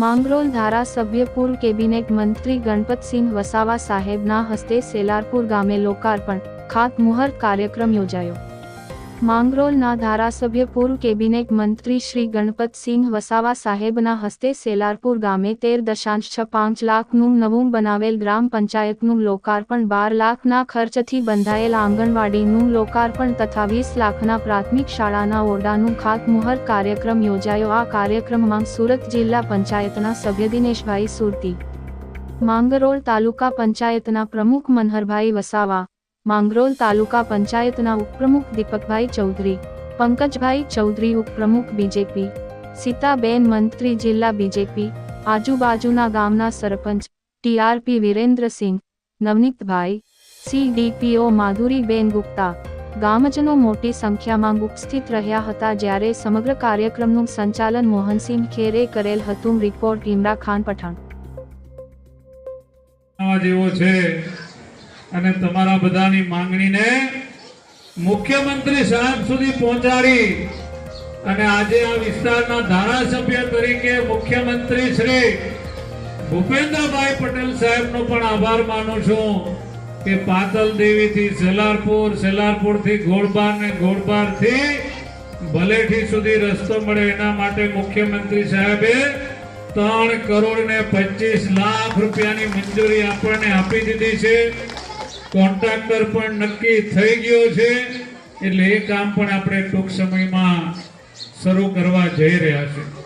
માંગરોળ ધારાસભ્ય પૂર્વ કેબિનેટ મંત્રી ગણપતસિંહ વસાવા સાહેબના હસ્તે સેલારપુર ગામે લોકાર્પણ, ખાતમુહૂર્ત કાર્યક્રમ યોજાયો. માંગરોળના ધારાસભ્ય પૂર્વ કેબિનેટ મંત્રી શ્રી ગણપતસિંહ વસાવા સાહેબના હસ્તે સેલારપુર ગામે તેર દશાંશ છ પાંચ લાખનું નવું બનાવેલ ગ્રામ પંચાયતનું લોકાર્પણ, બાર લાખના ખર્ચથી બંધાયેલ આંગણવાડીનું લોકાર્પણ તથા વીસ લાખના પ્રાથમિક શાળાના ઓરડાનું ખાતમુહૂર્ત કાર્યક્રમ યોજાયો. આ કાર્યક્રમમાં સુરત જિલ્લા પંચાયતના સભ્ય દિનેશભાઈ સુરતી માંગરોળ તાલુકા પંચાયતના પ્રમુખ મનહરભાઈ વસાવા માંગરોળ તાલુકા પંચાયતના ઉપપ્રમુખ દીપકભાઈ ચૌધરી, પંકજભાઈ ચૌધરી ઉપપ્રમુખ બીજેપી, સીતાબેન મંત્રી જિલ્લા બીજેપી, આજુબાજુના ગામના સરપંચ, ટીઆરપી વિરેન્દ્રસિંહ, નવનીતભાઈ, સીડીપીઓ માધુરીબેન ગુપ્તા, ગામજનો મોટી સંખ્યામાં ઉપસ્થિત રહ્યા હતા જ્યારે સમગ્ર કાર્યક્રમનું સંચાલન મોહનસિંહ ખેરે કરેલ હતું. રિપોર્ટ ઇમરા ખાન પઠાણ. જેવો છે અને તમારા બધાની માંગણીને મુખ્યમંત્રી સાહેબ સુધી પહોંચાડી. અને આજે આ વિસ્તારના ધારાસભ્ય તરીકે મુખ્યમંત્રી શ્રી ભૂપેન્દ્રભાઈ પટેલ સાહેબનો પણ આભાર માનું છું કે પાતલ દેવીથી સેલારપુર, સેલારપુરથી ગોળબાર ને ગોળબારથી ભલેઠી સુધી રસ્તો મળે એના માટે મુખ્યમંત્રી સાહેબે ત્રણ કરોડ ને પચીસ લાખ રૂપિયાની મંજૂરી આપણને આપી દીધી છે. કોન્ટ્રાક્ટર પણ નક્કી થઈ ગયો છે. એટલે એ કામ પણ આપણે ટૂંક સમયમાં શરૂ કરવા જઈ રહ્યા છે.